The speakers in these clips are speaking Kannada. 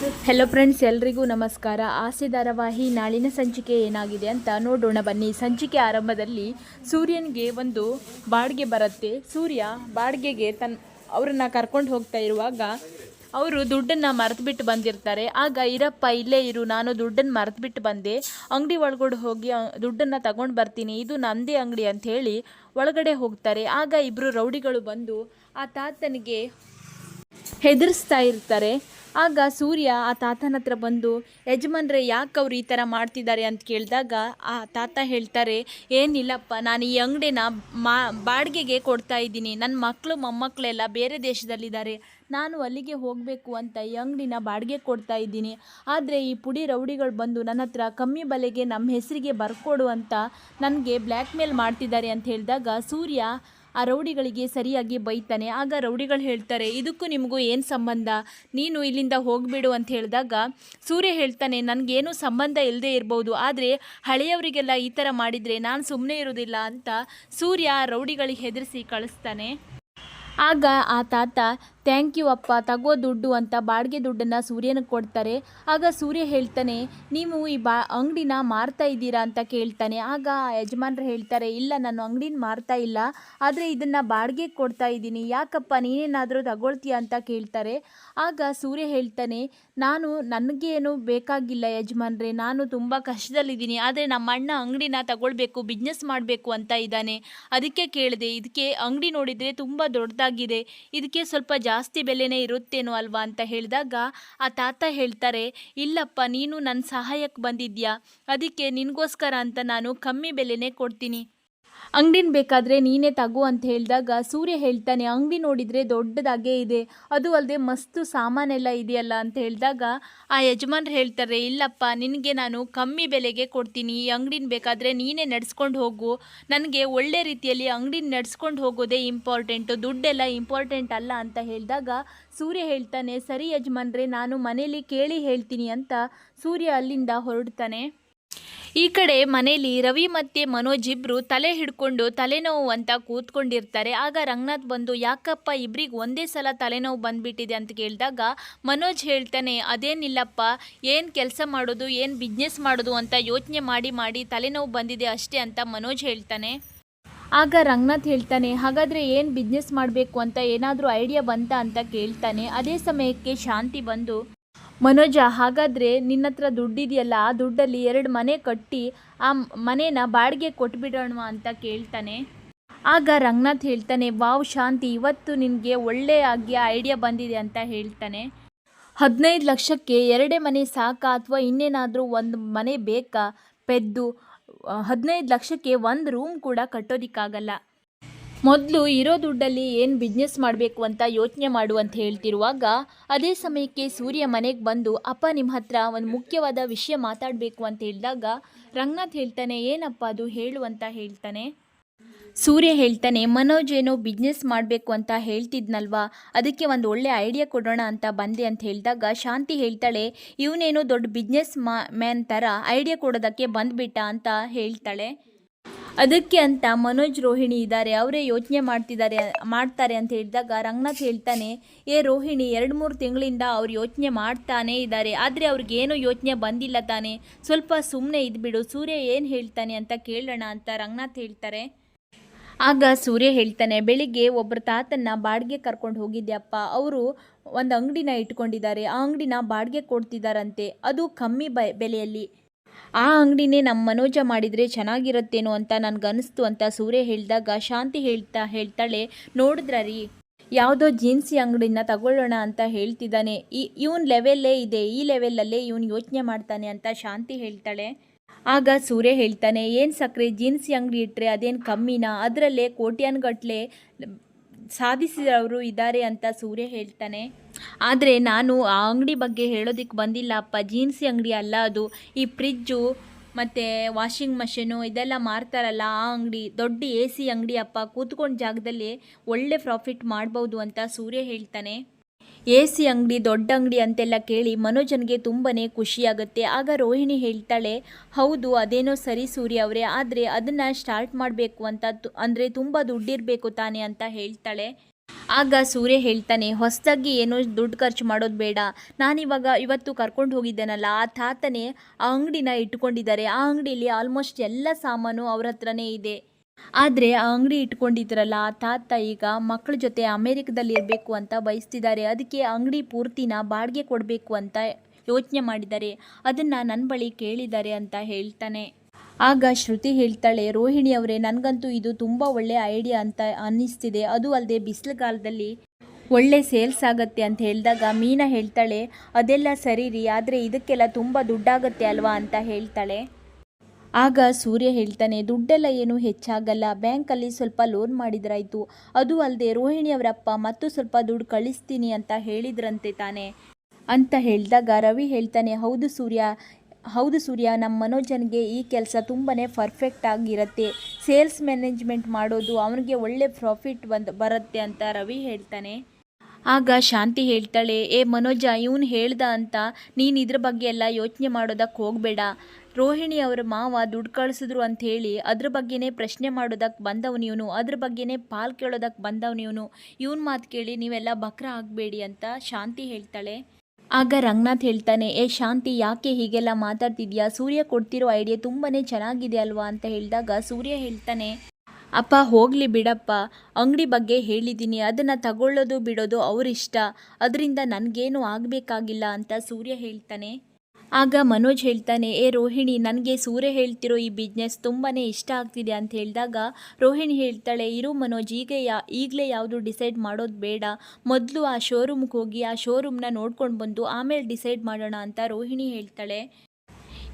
ಹೆಲೋ ಫ್ರೆಂಡ್ಸ್ ಎಲ್ರಿಗೂ ನಮಸ್ಕಾರ. ಆಸೆ ಧಾರಾವಾಹಿ ನಾಳಿನ ಸಂಚಿಕೆ ಏನಾಗಿದೆ ಅಂತ ನೋಡೋಣ ಬನ್ನಿ. ಸಂಚಿಕೆ ಆರಂಭದಲ್ಲಿ ಸೂರ್ಯನಿಗೆ ಒಂದು ಬಾಡಿಗೆ ಬರುತ್ತೆ. ಸೂರ್ಯ ಬಾಡಿಗೆಗೆ ತನ್ನ ಅವ್ರನ್ನ ಕರ್ಕೊಂಡು ಹೋಗ್ತಾ ಇರುವಾಗ ಅವರು ದುಡ್ಡನ್ನು ಮರೆತುಬಿಟ್ಟು ಬಂದಿರ್ತಾರೆ. ಆಗ ಇರಪ್ಪ, ಇಲ್ಲೇ ಇರು, ನಾನು ದುಡ್ಡನ್ನು ಮರೆತುಬಿಟ್ಟು ಬಂದೆ. ಅಂಗಡಿ ಒಳಗಡೆ ಹೋಗಿ ದುಡ್ಡನ್ನು ತಗೊಂಡು ಬರ್ತೀನಿ. ಇದು ನಂದೇ ಅಂಗಡಿ ಅಂತ ಹೇಳಿ ಒಳಗಡೆ ಹೋಗ್ತಾರೆ. ಆಗ ಇಬ್ಬರು ರೌಡಿಗಳು ಬಂದು ಆ ತಾತನಿಗೆ ಹೆದರಿಸ್ತಾ ಇರ್ತಾರೆ. ಆಗ ಸೂರ್ಯ ಆ ತಾತನ ಹತ್ರ ಬಂದು, ಯಜಮಾನ್ರೆ, ಯಾಕೆ ಅವ್ರು ಈ ಥರ ಮಾಡ್ತಿದ್ದಾರೆ? ಅಂತ ಕೇಳಿದಾಗ, ಆ ತಾತ ಹೇಳ್ತಾರೆ, ಏನಿಲ್ಲಪ್ಪ, ನಾನು ಈ ಅಂಗಡಿನ ಮಾ, ಬಾಡಿಗೆಗೆ ಕೊಡ್ತಾ ಇದ್ದೀನಿ. ನನ್ನ ಮಕ್ಕಳು ಮೊಮ್ಮಕ್ಕಳೆಲ್ಲ ಬೇರೆ ದೇಶದಲ್ಲಿದ್ದಾರೆ. ನಾನು ಅಲ್ಲಿಗೆ ಹೋಗಬೇಕು ಅಂತ ಈ ಅಂಗಡಿನ ಬಾಡಿಗೆ ಕೊಡ್ತಾ ಇದ್ದೀನಿ. ಆದರೆ ಈ ಪುಡಿ ರೌಡಿಗಳು ಬಂದು ನನ್ನ ಹತ್ರ ಕಮ್ಮಿ ಬೆಲೆಗೆ ನಮ್ಮ ಹೆಸರಿಗೆ ಬರ್ಕೊಡು ಅಂತ ನನಗೆ ಬ್ಲ್ಯಾಕ್ ಮೇಲ್ ಮಾಡ್ತಿದ್ದಾರೆ. ಅಂತ ಹೇಳಿದಾಗ, ಸೂರ್ಯ ಆ ರೌಡಿಗಳಿಗೆ ಸರಿಯಾಗಿ ಬೈತಾನೆ. ಆಗ ರೌಡಿಗಳು ಹೇಳ್ತಾರೆ, ಇದಕ್ಕೂ ನಿಮಗೂ ಏನು ಸಂಬಂಧ? ನೀನು ಇಲ್ಲಿಂದ ಹೋಗಿಬಿಡು ಅಂತ ಹೇಳಿದಾಗ ಸೂರ್ಯ ಹೇಳ್ತಾನೆ, ನನಗೇನು ಸಂಬಂಧ ಇಲ್ಲದೆ ಇರ್ಬೋದು. ಆದರೆ ಹಳೆಯವರಿಗೆಲ್ಲ ಈ ಥರ ಮಾಡಿದರೆ ನಾನು ಸುಮ್ಮನೆ ಇರೋದಿಲ್ಲ ಅಂತ ಸೂರ್ಯ ರೌಡಿಗಳಿಗೆ ಹೆದರಿಸಿ ಕಳಿಸ್ತಾನೆ. ಆಗ ಆ ತಾತ ಥ್ಯಾಂಕ್ ಯು ಅಪ್ಪ, ತಗೋ ದುಡ್ಡು ಅಂತ ಬಾಡಿಗೆ ದುಡ್ಡನ್ನು ಸೂರ್ಯನಿಗೆ ಕೊಡ್ತಾರೆ. ಆಗ ಸೂರ್ಯ ಹೇಳ್ತಾನೆ, ನೀವು ಈ ಬಾ, ಅಂಗಡಿನ ಮಾರ್ತಾ ಇದ್ದೀರಾ ಅಂತ ಕೇಳ್ತಾನೆ. ಆಗ ಯಜಮಾನ್ರು ಹೇಳ್ತಾರೆ, ಇಲ್ಲ, ನಾನು ಅಂಗಡಿನ ಮಾರ್ತಾ ಇಲ್ಲ. ಆದರೆ ಇದನ್ನು ಬಾಡಿಗೆ ಕೊಡ್ತಾ ಇದ್ದೀನಿ. ಯಾಕಪ್ಪ, ನೀನೇನಾದರೂ ತಗೊಳ್ತೀಯ ಅಂತ ಕೇಳ್ತಾರೆ. ಆಗ ಸೂರ್ಯ ಹೇಳ್ತಾನೆ, ನಾನು, ನನಗೇನು ಬೇಕಾಗಿಲ್ಲ ಯಜಮಾನ್ರೆ. ನಾನು ತುಂಬ ಕಷ್ಟದಲ್ಲಿದ್ದೀನಿ. ಆದರೆ ನಮ್ಮ ಅಣ್ಣ ಅಂಗಡಿನ ತಗೊಳ್ಬೇಕು ಬಿಸ್ನೆಸ್ ಮಾಡಬೇಕು ಅಂತ ಇದ್ದಾನೆ. ಅದಕ್ಕೆ ಕೇಳಿದೆ, ಇದಕ್ಕೆ ಅಂಗಡಿ ನೋಡಿದರೆ ತುಂಬ ದೊಡ್ಡದಾಗಿದೆ. ಇದಕ್ಕೆ ಸ್ವಲ್ಪ ಜಾಸ್ತಿ ಬೆಲೆನೇ ಇರುತ್ತೇನೋ ಅಲ್ವಾ ಅಂತ ಹೇಳಿದಾಗ ಆ ತಾತ ಹೇಳ್ತಾರೆ, ಇಲ್ಲಪ್ಪ, ನೀನು ನನ್ನ ಸಹಾಯಕ್ಕೆ ಬಂದಿದ್ಯಾ? ಅದಕ್ಕೆ ನಿನಗೋಸ್ಕರ ಅಂತ ನಾನು ಕಮ್ಮಿ ಬೆಲೆನೇ ಕೊಡ್ತೀನಿ. ಅಂಗಡಿನ ಬೇಕಾದರೆ ನೀನೇ ತಗೋ ಅಂತ ಹೇಳಿದಾಗ ಸೂರ್ಯ ಹೇಳ್ತಾನೆ, ಅಂಗಡಿ ನೋಡಿದರೆ ದೊಡ್ಡದಾಗೇ ಇದೆ, ಅದು ಅಲ್ಲದೆ ಮಸ್ತು ಸಾಮಾನೆಲ್ಲ ಇದೆಯಲ್ಲ ಅಂತ ಹೇಳಿದಾಗ ಆ ಯಜಮಾನ್ರು ಹೇಳ್ತಾರೆ, ಇಲ್ಲಪ್ಪ, ನಿನಗೆ ನಾನು ಕಮ್ಮಿ ಬೆಲೆಗೆ ಕೊಡ್ತೀನಿ, ಈ ಅಂಗಡಿನ ಬೇಕಾದರೆ ನೀನೇ ನಡೆಸ್ಕೊಂಡು ಹೋಗು, ನನಗೆ ಒಳ್ಳೆ ರೀತಿಯಲ್ಲಿ ಅಂಗಡಿನ ನಡೆಸ್ಕೊಂಡು ಹೋಗೋದೇ ಇಂಪಾರ್ಟೆಂಟು ದುಡ್ಡೆಲ್ಲ ಇಂಪಾರ್ಟೆಂಟ್ ಅಲ್ಲ ಅಂತ ಹೇಳಿದಾಗ ಸೂರ್ಯ ಹೇಳ್ತಾನೆ, ಸರಿ ಯಜಮಾನ್ರೆ, ನಾನು ಮನೇಲಿ ಕೇಳಿ ಹೇಳ್ತೀನಿ ಅಂತ ಸೂರ್ಯ ಅಲ್ಲಿಂದ ಹೊರಡ್ತಾನೆ. ಈ ಕಡೆ ಮನೇಲಿ ರವಿ ಮತ್ತೆ ಮನೋಜ್ ಇಬ್ಬರು ತಲೆ ಹಿಡ್ಕೊಂಡು ತಲೆನೋವು ಅಂತ ಕೂತ್ಕೊಂಡಿರ್ತಾರೆ. ಆಗ ರಂಗನಾಥ್ ಬಂದು, ಯಾಕಪ್ಪ, ಇಬ್ರಿಗೆ ಒಂದೇ ಸಲ ತಲೆನೋವು ಬಂದ್ಬಿಟ್ಟಿದೆ? ಅಂತ ಕೇಳಿದಾಗ ಮನೋಜ್ ಹೇಳ್ತಾನೆ, ಅದೇನಿಲ್ಲಪ್ಪ, ಏನು ಕೆಲಸ ಮಾಡೋದು, ಏನು ಬಿಸ್ನೆಸ್ ಮಾಡೋದು ಅಂತ ಯೋಚನೆ ಮಾಡಿ ಮಾಡಿ ತಲೆನೋವು ಬಂದಿದೆ ಅಷ್ಟೇ ಅಂತ ಮನೋಜ್ ಹೇಳ್ತಾನೆ. ಆಗ ರಂಗನಾಥ್ ಹೇಳ್ತಾನೆ, ಹಾಗಾದರೆ ಏನು ಬಿಸ್ನೆಸ್ ಮಾಡಬೇಕು ಅಂತ ಏನಾದರೂ ಐಡಿಯಾ ಬಂತಾ? ಅಂತ ಕೇಳ್ತಾನೆ. ಅದೇ ಸಮಯಕ್ಕೆ ಶಾಂತಿ ಬಂದು ಮನೋಜ, ಹಾಗಾದರೆ ನಿನ್ನ ಹತ್ರ ದುಡ್ಡಿದೆಯಲ್ಲ, ಆ ದುಡ್ಡಲ್ಲಿ ಎರಡು ಮನೆ ಕಟ್ಟಿ ಆ ಮನೇನ ಬಾಡಿಗೆ ಕೊಟ್ಬಿಡೋಣ ಅಂತ ಕೇಳ್ತಾನೆ. ಆಗ ರಂಗನಾಥ್ ಹೇಳ್ತಾನೆ, ವಾವ್ ಶಾಂತಿ, ಇವತ್ತು ನಿನಗೆ ಒಳ್ಳೆ ಆಗಿ ಐಡಿಯಾ ಬಂದಿದೆ ಅಂತ ಹೇಳ್ತಾನೆ. ಹದಿನೈದು ಲಕ್ಷಕ್ಕೆ ಎರಡೇ ಮನೆ ಸಾಕಾ ಅಥವಾ ಇನ್ನೇನಾದರೂ ಒಂದು ಮನೆ ಬೇಕಾ? ಪೆದ್ದು, ಹದಿನೈದು ಲಕ್ಷಕ್ಕೆ ಒಂದು ರೂಮ್ ಕೂಡ ಕಟ್ಟೋದಿಕ್ಕಾಗಲ್ಲ. ಮೊದಲು ಇರೋ ದುಡ್ಡಲ್ಲಿ ಏನು ಬಿಸ್ನೆಸ್ ಮಾಡಬೇಕು ಅಂತ ಯೋಚನೆ ಮಾಡು ಅಂತ ಹೇಳ್ತಿರುವಾಗ, ಅದೇ ಸಮಯಕ್ಕೆ ಸೂರ್ಯ ಮನೆಗೆ ಬಂದು, ಅಪ್ಪ ನಿಮ್ಮ ಹತ್ರ ಒಂದು ಮುಖ್ಯವಾದ ವಿಷಯ ಮಾತಾಡಬೇಕು ಅಂತ ಹೇಳಿದಾಗ ರಂಗನಾಥ್ ಹೇಳ್ತಾನೆ, ಏನಪ್ಪ ಅದು? ಹೇಳು ಅಂತ ಹೇಳ್ತಾನೆ. ಸೂರ್ಯ ಹೇಳ್ತಾನೆ, ಮನೋಜ್ ಏನೋ ಬಿಸ್ನೆಸ್ ಮಾಡಬೇಕು ಅಂತ ಹೇಳ್ತಿದ್ನಲ್ವಾ? ಅದಕ್ಕೆ ಒಂದು ಒಳ್ಳೆ ಐಡಿಯಾ ಕೊಡೋಣ ಅಂತ ಬಂದೆ ಅಂತ ಹೇಳಿದಾಗ ಶಾಂತಿ ಹೇಳ್ತಾಳೆ, ಇವನೇನೋ ದೊಡ್ಡ ಬಿಸ್ನೆಸ್ ಮ್ಯಾನ್ ಥರ ಐಡಿಯಾ ಕೊಡೋದಕ್ಕೆ ಬಂದುಬಿಟ್ಟ ಅಂತ ಹೇಳ್ತಾಳೆ. ಅದಕ್ಕೆ ಅಂತ ಮನೋಜ್ ರೋಹಿಣಿ ಇದ್ದಾರೆ. ಅವರೇ ಯೋಚನೆ ಮಾಡ್ತಿದ್ದಾರೆ, ಮಾಡ್ತಾರೆ ಅಂತ ಹೇಳಿದಾಗ ರಂಗನಾಥ್ ಹೇಳ್ತಾನೆ, ಏ ರೋಹಿಣಿ, ಎರಡು ಮೂರು ತಿಂಗಳಿಂದ ಅವ್ರು ಯೋಚನೆ ಮಾಡ್ತಾನೆ ಇದ್ದಾರೆ. ಆದರೆ ಅವ್ರಿಗೇನು ಯೋಚನೆ ಬಂದಿಲ್ಲ ತಾನೆ. ಸ್ವಲ್ಪ ಸುಮ್ಮನೆ ಇದ್ಬಿಡು ಸೂರ್ಯ ಏನು ಹೇಳ್ತಾನೆ ಅಂತ ಕೇಳೋಣ ಅಂತ ರಂಗನಾಥ್ ಹೇಳ್ತಾರೆ. ಆಗ ಸೂರ್ಯ ಹೇಳ್ತಾನೆ, ಬೆಳಿಗ್ಗೆ ಒಬ್ಬರ ತಾತನ್ನ ಬಾಡಿಗೆ ಕರ್ಕೊಂಡು ಹೋಗಿದ್ಯಪ್ಪ. ಅವರು ಒಂದು ಅಂಗಡಿನ ಇಟ್ಕೊಂಡಿದ್ದಾರೆ. ಆ ಅಂಗಡಿನ ಬಾಡಿಗೆ ಕೊಡ್ತಿದ್ದಾರಂತೆ ಅದು ಕಮ್ಮಿ ಬೆಲೆಯಲ್ಲಿ. ಆ ಅಂಗಡಿನೇ ನಮ್ಮ ಮನೋಜ ಮಾಡಿದರೆ ಚೆನ್ನಾಗಿರುತ್ತೇನೋ ಅಂತ ನನಗನ್ನಿಸ್ತು ಅಂತ ಸೂರ್ಯ ಹೇಳಿದಾಗ ಶಾಂತಿ ಹೇಳ್ತಾ ಹೇಳ್ತಾಳೆ ನೋಡಿದ್ರ ರೀ ಯಾವುದೋ ಜೀನ್ಸಿ ಅಂಗಡಿನ ತಗೊಳ್ಳೋಣ ಅಂತ ಹೇಳ್ತಿದ್ದಾನೆ. ಈ, ಇವನ್ ಲೆವೆಲ್ಲೇ ಇದೆ, ಈ ಲೆವೆಲಲ್ಲೇ ಇವನು ಯೋಚನೆ ಮಾಡ್ತಾನೆ ಅಂತ ಶಾಂತಿ ಹೇಳ್ತಾಳೆ. ಆಗ ಸೂರ್ಯ ಹೇಳ್ತಾನೆ, ಏನು ಸಕ್ಕರೆ ಜೀನ್ಸಿ ಅಂಗಡಿ ಇಟ್ಟರೆ ಅದೇನು ಕಮ್ಮಿನ? ಅದರಲ್ಲೇ ಕೋಟ್ಯಾನ್ಗಟ್ಲೆ ಸಾಧಿಸಿದವರು ಇದ್ದಾರೆ ಅಂತ ಸೂರ್ಯ ಹೇಳ್ತಾನೆ. ಆದರೆ ನಾನು ಆ ಅಂಗಡಿ ಬಗ್ಗೆ ಹೇಳೋದಕ್ಕೆ ಬಂದಿಲ್ಲ, ಅಪ್ಪ. ಜೀನ್ಸಿ ಅಂಗಡಿ ಅಲ್ಲ ಅದು. ಈ ಫ್ರಿಜ್ಜು, ಮತ್ತು ವಾಷಿಂಗ್ ಮಷೀನು ಇದೆಲ್ಲ ಮಾರ್ತಾರಲ್ಲ ಆ ಅಂಗಡಿ. ದೊಡ್ಡ ಎ ಸಿ ಅಂಗಡಿ ಅಪ್ಪ. ಕೂತ್ಕೊಂಡ ಜಾಗದಲ್ಲಿ ಒಳ್ಳೆ ಪ್ರಾಫಿಟ್ ಮಾಡ್ಬೋದು ಅಂತ ಸೂರ್ಯ ಹೇಳ್ತಾನೆ. ಎ ಸಿ ಅಂಗಡಿ, ದೊಡ್ಡ ಅಂಗಡಿ ಅಂತೆಲ್ಲ ಕೇಳಿ ಮನೋಜನ್ಗೆ ತುಂಬನೇ ಖುಷಿಯಾಗುತ್ತೆ. ಆಗ ರೋಹಿಣಿ ಹೇಳ್ತಾಳೆ, ಹೌದು, ಅದೇನೋ ಸರಿ ಸೂರ್ಯ ಅವರೇ, ಆದರೆ ಅದನ್ನು ಸ್ಟಾರ್ಟ್ ಮಾಡಬೇಕು ಅಂತ ಅಂದರೆ ತುಂಬ ದುಡ್ಡಿರಬೇಕು ತಾನೇ ಅಂತ ಹೇಳ್ತಾಳೆ. ಆಗ ಸೂರ್ಯ ಹೇಳ್ತಾನೆ, ಹೊಸದಾಗಿ ಏನೋ ದುಡ್ಡು ಖರ್ಚು ಮಾಡೋದು ಬೇಡ. ನಾನಿವಾಗ ಇವತ್ತು ಕರ್ಕೊಂಡು ಹೋಗಿದ್ದೇನಲ್ಲ, ಆ ತಾತನೇ ಆ ಅಂಗಡಿನ ಇಟ್ಕೊಂಡಿದ್ದಾರೆ. ಆ ಅಂಗಡಿಯಲ್ಲಿ ಆಲ್ಮೋಸ್ಟ್ ಎಲ್ಲ ಸಾಮಾನು ಅವ್ರ ಹತ್ರನೇ ಇದೆ. ಆದರೆ ಆ ಅಂಗಡಿ ಇಟ್ಕೊಂಡಿದ್ರಲ್ಲ ಆ ತಾತ ಈಗ ಮಕ್ಕಳ ಜೊತೆ ಅಮೇರಿಕದಲ್ಲಿ ಇರಬೇಕು ಅಂತ ಬಯಸ್ತಿದ್ದಾರೆ. ಅದಕ್ಕೆ ಅಂಗಡಿ ಪೂರ್ತಿನ ಬಾಡಿಗೆ ಕೊಡಬೇಕು ಅಂತ ಯೋಚನೆ ಮಾಡಿದ್ದಾರೆ. ಅದನ್ನು ನನ್ನ ಬಳಿ ಕೇಳಿದ್ದಾರೆ ಅಂತ ಹೇಳ್ತಾನೆ. ಆಗ ಶ್ರುತಿ ಹೇಳ್ತಾಳೆ, ರೋಹಿಣಿ ಅವರೇ, ನನಗಂತೂ ಇದು ತುಂಬ ಒಳ್ಳೆ ಐಡಿಯಾ ಅಂತ ಅನ್ನಿಸ್ತಿದೆ. ಅದು ಅಲ್ಲದೆ ಬಿಸಿಲುಗಾಲದಲ್ಲಿ ಒಳ್ಳೆ ಸೇಲ್ಸ್ ಆಗುತ್ತೆ ಅಂತ ಹೇಳಿದಾಗ ಮೀನಾ ಹೇಳ್ತಾಳೆ, ಅದೆಲ್ಲ ಸರಿ ರೀ, ಆದರೆ ಇದಕ್ಕೆಲ್ಲ ತುಂಬ ದುಡ್ಡಾಗತ್ತೆ ಅಲ್ವಾ? ಅಂತ ಹೇಳ್ತಾಳೆ. ಆಗ ಸೂರ್ಯ ಹೇಳ್ತಾನೆ, ದುಡ್ಡೆಲ್ಲ ಏನು? ಹೆಚ್ಚಾಗಲ್ಲ. ಬ್ಯಾಂಕಲ್ಲಿ ಸ್ವಲ್ಪ ಲೋನ್ ಮಾಡಿದ್ರಾಯ್ತು. ಅದು ಅಲ್ಲದೆ ರೋಹಿಣಿ ಅವರಪ್ಪ ಮತ್ತು ಸ್ವಲ್ಪ ದುಡ್ಡು ಕಳಿಸ್ತೀನಿ ಅಂತ ಹೇಳಿದ್ರಂತೆ ತಾನೆ. ಅಂತ ಹೇಳಿದಾಗ ರವಿ ಹೇಳ್ತಾನೆ, ಹೌದು ಸೂರ್ಯ ಹೌದು ಸೂರ್ಯ, ನಮ್ಮ ಮನೋಜನ್ಗೆ ಈ ಕೆಲಸ ತುಂಬಾ ಪರ್ಫೆಕ್ಟ್ ಆಗಿರುತ್ತೆ. ಸೇಲ್ಸ್ ಮ್ಯಾನೇಜ್ಮೆಂಟ್ ಮಾಡೋದು ಅವನಿಗೆ ಒಳ್ಳೆ ಪ್ರಾಫಿಟ್ ಬಂದು, ಬರುತ್ತೆ ಅಂತ ರವಿ ಹೇಳ್ತಾನೆ. ಆಗ ಶಾಂತಿ ಹೇಳ್ತಾಳೆ, ಏ ಮನೋಜ, ಇವನು ಹೇಳ್ದ ಅಂತ ನೀನು ಇದ್ರ ಬಗ್ಗೆ ಎಲ್ಲ ಯೋಚನೆ ಮಾಡೋದಕ್ಕೆ ಹೋಗಬೇಡ. ರೋಹಿಣಿ ಅವರ ಮಾವ ದುಡ್ಡು ಕಳಿಸಿದ್ರು ಅಂತ ಹೇಳಿ ಅದ್ರ ಬಗ್ಗೆನೇ ಪ್ರಶ್ನೆ ಮಾಡೋದಕ್ಕೆ ಬಂದವನು ಇವನು. ಅದ್ರ ಬಗ್ಗೆನೇ ಪಾಲ್ ಕೇಳೋದಕ್ಕೆ ಬಂದವನು ಇವನು. ಇವನ್ ಮಾತು ಕೇಳಿ ನೀವೆಲ್ಲ ಬಕ್ರ ಆಗಬೇಡಿ ಅಂತ ಶಾಂತಿ ಹೇಳ್ತಾಳೆ. ಆಗ ರಂಗನಾಥ್ ಹೇಳ್ತಾನೆ, ಏ ಶಾಂತಿ, ಯಾಕೆ ಹೀಗೆಲ್ಲ ಮಾತಾಡ್ತಿದ್ಯಾ? ಸೂರ್ಯ ಕೊಡ್ತಿರೋ ಐಡಿಯಾ ತುಂಬಾ ಚೆನ್ನಾಗಿದೆ ಅಲ್ವಾ? ಅಂತ ಹೇಳಿದಾಗ ಸೂರ್ಯ ಹೇಳ್ತಾನೆ, ಅಪ್ಪ, ಹೋಗಲಿ ಬಿಡಪ್ಪ. ಅಂಗಡಿ ಬಗ್ಗೆ ಹೇಳಿದ್ದೀನಿ. ಅದನ್ನು ತಗೊಳ್ಳೋದು ಬಿಡೋದು ಅವರಿಷ್ಟ. ಅದರಿಂದ ನನಗೇನು ಆಗಬೇಕಾಗಿಲ್ಲ? ಅಂತ ಸೂರ್ಯ ಹೇಳ್ತಾನೆ. ಆಗ ಮನೋಜ್ ಹೇಳ್ತಾನೆ, ಏ ರೋಹಿಣಿ, ನನಗೆ ಸೂರ್ಯ ಹೇಳ್ತಿರೋ ಈ ಬಿಸ್ನೆಸ್ ತುಂಬಾ ಇಷ್ಟ ಆಗ್ತಿದೆ ಅಂತ ಹೇಳಿದಾಗ ರೋಹಿಣಿ ಹೇಳ್ತಾಳೆ, ಇರು ಮನೋಜ್, ಈಗ ಯಾ, ಈಗಲೇ ಯಾವುದು ಡಿಸೈಡ್ ಮಾಡೋದು ಬೇಡ. ಮೊದಲು ಆ ಶೋರೂಮ್ಗೆ ಹೋಗಿ, ಆ ಶೋರೂಮ್ನ ನೋಡ್ಕೊಂಡು ಬಂದು ಆಮೇಲೆ ಡಿಸೈಡ್ ಮಾಡೋಣ ಅಂತ ರೋಹಿಣಿ ಹೇಳ್ತಾಳೆ.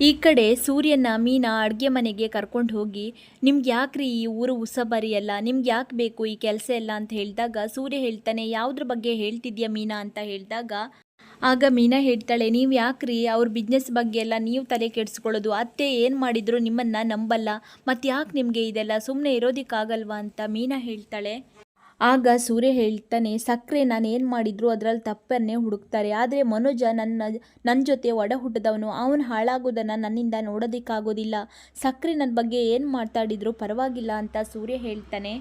ಈ ಕಡೆ ಸೂರ್ಯನ ಮೀನಾ ಅಡುಗೆ ಮನೆಗೆ ಕರ್ಕೊಂಡು ಹೋಗಿ, ನಿಮ್ಗೆ ಯಾಕ್ರಿ ಈ ಊರು ಉಸಬರಿ ಅಲ್ಲ? ನಿಮ್ಗೆ ಯಾಕೆ ಬೇಕು ಈ ಕೆಲಸ ಎಲ್ಲ? ಅಂತ ಹೇಳಿದಾಗ ಸೂರ್ಯ ಹೇಳ್ತಾನೆ, ಯಾವುದ್ರ ಬಗ್ಗೆ ಹೇಳ್ತಿದ್ಯಾ ಮೀನಾ? ಅಂತ ಹೇಳಿದಾಗ ಆಗ ಮೀನಾ ಹೇಳ್ತಾಳೆ, ನೀವು ಯಾಕ್ರಿ? ಅವ್ರ ಬಿಸ್ನೆಸ್ ಬಗ್ಗೆ ಎಲ್ಲ ನೀವು ತಲೆ ಕೆಡಿಸ್ಕೊಳ್ಳೋದು. ಅತ್ತೆ ಏನು ಮಾಡಿದ್ರು ನಿಮ್ಮನ್ನು ನಂಬಲ್ಲ. ಮತ್ತು ಯಾಕೆ ನಿಮಗೆ ಇದೆಲ್ಲ? ಸುಮ್ಮನೆ ಇರೋದಕ್ಕಾಗಲ್ವಾ? ಅಂತ ಮೀನಾ ಹೇಳ್ತಾಳೆ. ಆಗ ಸೂರ್ಯ ಹೇಳ್ತಾನೆ ಸಕ್ಕರೆ ನಾನು ಏನು ಮಾಡಿದ್ರು ಅದರಲ್ಲಿ ತಪ್ಪನ್ನೇ ಹುಡುಕ್ತಾರೆ. ಆದರೆ ಮನೋಜ ನನ್ನ ನನ್ನ ಜೊತೆ ಒಡ ಹುಟ್ಟಿದವನು ಅವನು ಹಾಳಾಗೋದನ್ನು ನನ್ನಿಂದ ನೋಡೋದಕ್ಕಾಗೋದಿಲ್ಲ. ಸಕ್ಕರೆ ನನ್ನ ಬಗ್ಗೆ ಏನು ಮಾತಾಡಿದ್ರು ಪರವಾಗಿಲ್ಲ, ಅಂತ ಸೂರ್ಯ ಹೇಳ್ತಾನೆ.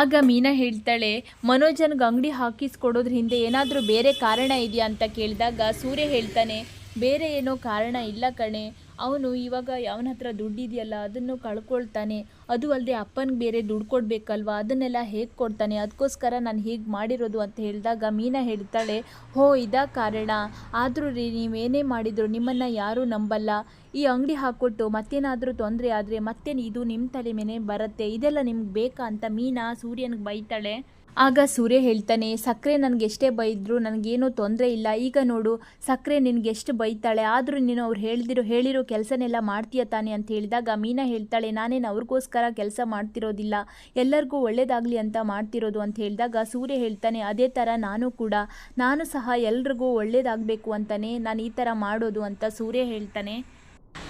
ಆಗ ಮೀನಾ ಹೇಳ್ತಾಳೆ, ಮನೋಜನ್ಗೆ ಅಂಗಡಿ ಹಾಕಿಸ್ಕೊಡೋದ್ರ ಹಿಂದೆ ಏನಾದರೂ ಬೇರೆ ಕಾರಣ ಇದೆಯಾ? ಅಂತ ಕೇಳಿದಾಗ ಸೂರ್ಯ ಹೇಳ್ತಾನೆ, ಬೇರೆ ಏನೋ ಕಾರಣ ಇಲ್ಲ ಕಣೆ. ಅವನು ಇವಾಗ ಅವನ ಹತ್ರ ದುಡ್ಡಿದೆಯಲ್ಲ, ಅದನ್ನು ಕಳ್ಕೊಳ್ತಾನೆ. ಅದು ಅಲ್ಲದೆ ಅಪ್ಪನಿಗೆ ಬೇರೆ ದುಡ್ಡು ಕೊಡಬೇಕಲ್ವಾ? ಅದನ್ನೆಲ್ಲ ಹೇಗೆ ಕೊಡ್ತಾನೆ? ಅದಕ್ಕೋಸ್ಕರ ನಾನು ಹೀಗೆ ಮಾಡಿರೋದು ಅಂತ ಹೇಳಿದಾಗ ಮೀನಾ ಹೇಳ್ತಾಳೆ, ಹೋ, ಇದಾ ಕಾರಣ. ಆದರೂ ರೀ ನೀವೇನೇ ಮಾಡಿದ್ರು ನಿಮ್ಮನ್ನು ಯಾರೂ ನಂಬಲ್ಲ. ಈ ಅಂಗಡಿ ಹಾಕ್ಕೊಟ್ಟು ಮತ್ತೇನಾದರೂ ತೊಂದರೆ ಆದರೆ ಮತ್ತೆ ಇದು ನಿಮ್ಮ ತಲೆ ಮೇಲೆ ಬರುತ್ತೆ? ಇದೆಲ್ಲ ನಿಮ್ಗೆ ಬೇಕಾ? ಅಂತ ಮೀನಾ ಸೂರ್ಯನಿಗೆ ಬೈತಾಳೆ. ಆಗ ಸೂರ್ಯ ಹೇಳ್ತಾನೆ ಸಕ್ಕರೆ ನನಗೆ ಎಷ್ಟೇ ಬೈದ್ರು ನನಗೇನೂ ತೊಂದರೆ ಇಲ್ಲ. ಈಗ ನೋಡು ಸಕ್ಕರೆ ನಿನಗೆ ಎಷ್ಟು ಬೈತಾಳೆ. ಆದರೂ ನೀನು ಅವ್ರು ಹೇಳ್ದಿರೋ, ಹೇಳಿರೋ ಕೆಲಸನೆಲ್ಲ ಮಾಡ್ತೀಯ ತಾನೆ? ಅಂತ ಹೇಳಿದಾಗ ಮೀನಾ ಹೇಳ್ತಾಳೆ, ನಾನೇನು ಅವ್ರಿಗೋಸ್ಕರ ಕೆಲಸ ಮಾಡ್ತಿರೋದಿಲ್ಲ. ಎಲ್ಲರಿಗೂ ಒಳ್ಳೇದಾಗಲಿ ಅಂತ ಮಾಡ್ತಿರೋದು. ಅಂತ ಹೇಳಿದಾಗ ಸೂರ್ಯ ಹೇಳ್ತಾನೆ, ಅದೇ ಥರ ನಾನು ಕೂಡ. ನಾನು ಸಹ ಎಲ್ರಿಗೂ ಒಳ್ಳೇದಾಗಬೇಕು ಅಂತಾನೆ. ನಾನು ಈ ಥರ ಮಾಡೋದು ಅಂತ ಸೂರ್ಯ ಹೇಳ್ತಾನೆ.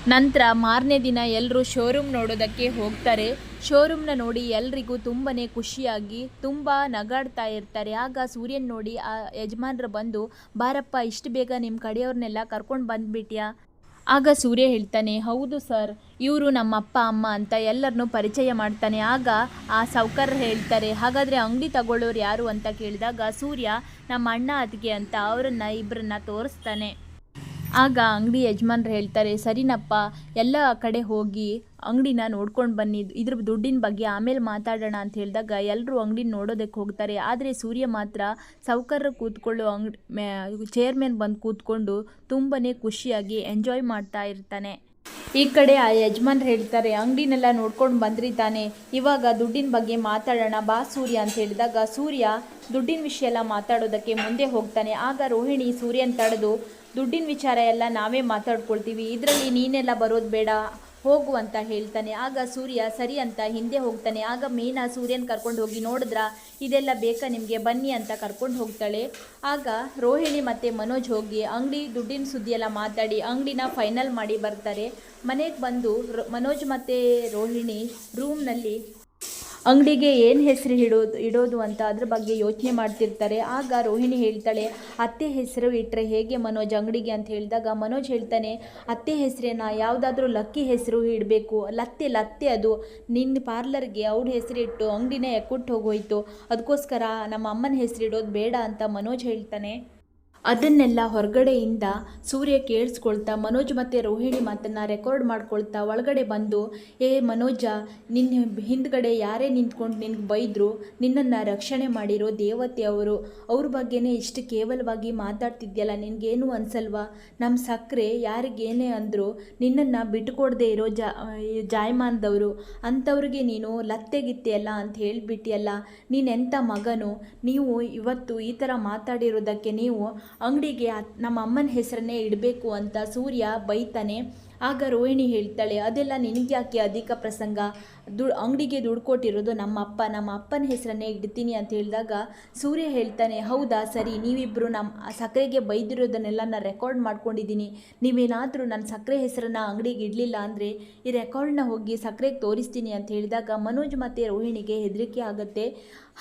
ನಂತರ ಮಾರನೇ ದಿನ ಎಲ್ಲರೂ ಶೋರೂಮ್ ನೋಡೋದಕ್ಕೆ ಹೋಗ್ತಾರೆ. ಶೋರೂಮ್ನ ನೋಡಿ ಎಲ್ರಿಗೂ ತುಂಬಾ ಖುಷಿಯಾಗಿ ತುಂಬ ನಗಾಡ್ತಾ ಇರ್ತಾರೆ. ಆಗ ಸೂರ್ಯನ್ ನೋಡಿ ಆ ಯಜಮಾನ್ರು ಬಂದು, ಬಾರಪ್ಪ, ಇಷ್ಟು ಬೇಗ ನಿಮ್ಮ ಕಡೆಯವ್ರನ್ನೆಲ್ಲ ಕರ್ಕೊಂಡು ಬಂದ್ಬಿಟ್ಯಾ? ಆಗ ಸೂರ್ಯ ಹೇಳ್ತಾನೆ, ಹೌದು ಸರ್, ಇವರು ನಮ್ಮ ಅಪ್ಪ, ಅಮ್ಮ ಅಂತ ಎಲ್ಲರನ್ನೂ ಪರಿಚಯ ಮಾಡ್ತಾನೆ. ಆಗ ಆ ಸಾವ್ಕಾರರು ಹೇಳ್ತಾರೆ, ಹಾಗಾದರೆ ಅಂಗಡಿ ತಗೊಳ್ಳೋರು ಯಾರು? ಅಂತ ಕೇಳಿದಾಗ ಸೂರ್ಯ, ನಮ್ಮ ಅಣ್ಣ ಅತ್ತಿಗೆ ಅಂತ ಅವರನ್ನು ಇಬ್ಬರನ್ನ ತೋರಿಸ್ತಾನೆ. ಆಗ ಅಂಗಡಿ ಯಜಮಾನ್ರು ಹೇಳ್ತಾರೆ, ಸರಿನಪ್ಪ, ಎಲ್ಲ ಕಡೆ ಹೋಗಿ ಅಂಗಡಿನ ನೋಡ್ಕೊಂಡು ಬನ್ನಿ. ಇದ್ರ ದುಡ್ಡಿನ ಬಗ್ಗೆ ಆಮೇಲೆ ಮಾತಾಡೋಣ ಅಂತ ಹೇಳಿದಾಗ ಎಲ್ಲರೂ ಅಂಗಡಿ ನೋಡೋದಕ್ಕೆ ಹೋಗ್ತಾರೆ. ಆದರೆ ಸೂರ್ಯ ಮಾತ್ರ ಸೌಕರ್ಯ ಕೂತ್ಕೊಳ್ಳೋ ಅಂಗಡಿ ಚೇರ್ ಬಂದು ಕೂತ್ಕೊಂಡು ತುಂಬಾ ಖುಷಿಯಾಗಿ ಎಂಜಾಯ್ ಮಾಡ್ತಾ ಇರ್ತಾನೆ. ಈ ಕಡೆ ಆ ಯಜಮಾನ್ರು ಹೇಳ್ತಾರೆ, ಅಂಗಡಿನೆಲ್ಲ ನೋಡ್ಕೊಂಡು ಬಂದ್ರಿ ತಾನೆ. ಇವಾಗ ದುಡ್ಡಿನ ಬಗ್ಗೆ ಮಾತಾಡೋಣ, ಬಾ ಸೂರ್ಯ ಅಂತ ಹೇಳಿದಾಗ ಸೂರ್ಯ ದುಡ್ಡಿನ ವಿಷಯ ಎಲ್ಲ ಮಾತಾಡೋದಕ್ಕೆ ಮುಂದೆ ಹೋಗ್ತಾನೆ. ಆಗ ರೋಹಿಣಿ ಸೂರ್ಯನ ತಡೆದು ದುಡ್ಡಿನ ವಿಚಾರ ಎಲ್ಲ ನಾವೇ ಮಾತಾಡ್ಕೊಳ್ತೀವಿ. ಇದರಲ್ಲಿ ನೀನೆಲ್ಲ ಬರೋದು ಬೇಡ, ಹೋಗು ಅಂತ ಹೇಳ್ತಾನೆ. ಆಗ ಸೂರ್ಯ ಸರಿ ಅಂತ ಹಿಂದೆ ಹೋಗ್ತಾನೆ. ಆಗ ಮೀನಾ ಸೂರ್ಯನ ಕರ್ಕೊಂಡು ಹೋಗಿ ನೋಡಿದ್ರ? ಇದೆಲ್ಲ ಬೇಕಾ ನಿಮಗೆ? ಬನ್ನಿ ಅಂತ ಕರ್ಕೊಂಡು ಹೋಗ್ತಾಳೆ. ಆಗ ರೋಹಿಣಿ ಮತ್ತು ಮನೋಜ್ ಹೋಗಿ ಅಂಗಡಿ ದುಡ್ಡಿನ ಸುದ್ದಿ ಎಲ್ಲ ಮಾತಾಡಿ, ಅಂಗಡಿನ ಫೈನಲ್ ಮಾಡಿ ಬರ್ತಾರೆ. ಮನೆಗೆ ಬಂದು ಮನೋಜ್ ಮತ್ತು ರೋಹಿಣಿ ರೂಮ್ನಲ್ಲಿ ಅಂಗಡಿಗೆ ಏನು ಹೆಸರು ಇಡೋದು ಇಡೋದು ಅಂತ ಅದ್ರ ಬಗ್ಗೆ ಯೋಚನೆ ಮಾಡ್ತಿರ್ತಾರೆ. ಆಗ ರೋಹಿಣಿ ಹೇಳ್ತಾಳೆ, ಅತ್ತೆ ಹೆಸರು ಇಟ್ಟರೆ ಹೇಗೆ ಮನೋಜ್ ಅಂಗಡಿಗೆ? ಅಂತ ಹೇಳಿದಾಗ, ಮನೋಜ್ ಹೇಳ್ತಾನೆ, ಅತ್ತೆ ಹೆಸರೇನ? ಯಾವುದಾದ್ರೂ ಲಕ್ಕಿ ಹೆಸರು ಇಡಬೇಕು. ಲತ್ತೆ ಲತ್ತೆ ಅದು. ನಿನ್ನ ಪಾರ್ಲರ್ಗೆ ಅವ್ರ ಹೆಸರಿಟ್ಟು ಅಂಗಡಿನೇ ಕೊಟ್ಟು ಹೋಗೋಯ್ತು. ಅದಕ್ಕೋಸ್ಕರ ನಮ್ಮ ಅಮ್ಮನ ಹೆಸರು ಇಡೋದು ಬೇಡ ಅಂತ ಮನೋಜ್ ಹೇಳ್ತಾನೆ. ಅದನ್ನೆಲ್ಲ ಹೊರಗಡೆಯಿಂದ ಸೂರ್ಯ ಕೇಳಿಸ್ಕೊಳ್ತಾ, ಮನೋಜ್ ಮತ್ತು ರೋಹಿಣಿ ಮಾತನ್ನು ರೆಕಾರ್ಡ್ ಮಾಡ್ಕೊಳ್ತಾ ಒಳಗಡೆ ಬಂದು, ಏ ಮನೋಜ, ನಿನ್ನ ಹಿಂದ್ಗಡೆ ಯಾರೇ ನಿಂತ್ಕೊಂಡು ನಿನ್ಗೆ ಬೈದರು, ನಿನ್ನನ್ನು ರಕ್ಷಣೆ ಮಾಡಿರೋ ದೇವತೆ ಅವರು, ಅವ್ರ ಬಗ್ಗೆನೇ ಇಷ್ಟು ಕೇವಲವಾಗಿ ಮಾತಾಡ್ತಿದ್ಯಲ್ಲ, ನಿನಗೇನು ಅನ್ಸಲ್ವಾ? ನಮ್ಮ ಸಕ್ಕರೆ ಯಾರಿಗೇನೇ ಅಂದರು, ನಿನ್ನನ್ನು ಬಿಟ್ಟುಕೊಡದೆ ಇರೋ ಜಾ, ಜಾಯಮಾನದವರು, ಅಂಥವ್ರಿಗೆ ನೀನು ಲತ್ತೆಗಿತ್ತೆಯಲ್ಲ ಅಂತ ಹೇಳಿಬಿಟ್ಟಿಯಲ್ಲ ನೀನೆಂಥ ಮಗನು, ನೀವು ಇವತ್ತು ಈ ಥರ ಮಾತಾಡಿರೋದಕ್ಕೆ ನೀವು ಅಂಗಡಿಗೆ ನಮ್ಮ ಅಮ್ಮನ ಹೆಸರನ್ನೇ ಇಡಬೇಕು ಅಂತ ಸೂರ್ಯ ಬೈತಾನೆ. ಆಗ ರೋಹಿಣಿ ಹೇಳ್ತಾಳೆ, ಅದೆಲ್ಲ ನಿನಗ್ಯಾಕೆ ಅಧಿಕ ಪ್ರಸಂಗ? ದು ಅಂಗಡಿಗೆ ದುಡ್ಡು ಕೊಟ್ಟಿರೋದು ನಮ್ಮ ಅಪ್ಪ. ನಮ್ಮ ಅಪ್ಪನ ಹೆಸರನ್ನೇ ಇಡ್ತೀನಿ ಅಂತ ಹೇಳಿದಾಗ ಸೂರ್ಯ ಹೇಳ್ತಾನೆ, ಹೌದಾ, ಸರಿ. ನೀವಿಬ್ಬರು ನಮ್ಮ ಸಕ್ಕರೆಗೆ ಬೈದಿರೋದನ್ನೆಲ್ಲ ನಾನು ರೆಕಾರ್ಡ್ ಮಾಡ್ಕೊಂಡಿದ್ದೀನಿ. ನೀವೇನಾದರೂ ನನ್ನ ಸಕ್ಕರೆ ಹೆಸರನ್ನ ಅಂಗಡಿಗೆ ಇಡಲಿಲ್ಲ ಅಂದರೆ ಈ ರೆಕಾರ್ಡ್ನ ಹೋಗಿ ಸಕ್ಕರೆಗೆ ತೋರಿಸ್ತೀನಿ ಅಂತ ಹೇಳಿದಾಗ ಮನೋಜ್ ಮತ್ತು ರೋಹಿಣಿಗೆ ಹೆದರಿಕೆ ಆಗುತ್ತೆ.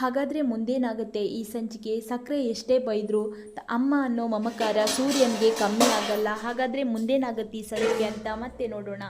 ಹಾಗಾದರೆ ಮುಂದೇನಾಗುತ್ತೆ? ಈ ಸಂಚಿಕೆ ಸಕ್ಕರೆ ಎಷ್ಟೇ ಬೈದರು, ಅಮ್ಮ ಅನ್ನೋ ಮಮಕಾರ ಸೂರ್ಯನಿಗೆ ಕಮ್ಮಿ ಆಗಲ್ಲ. ಹಾಗಾದರೆ ಮುಂದೇನಾಗುತ್ತೆ ಈ ಸಂಚಿಕೆ ಅಂತ? ಮತ್ತೆ ನೋಡೋಣ.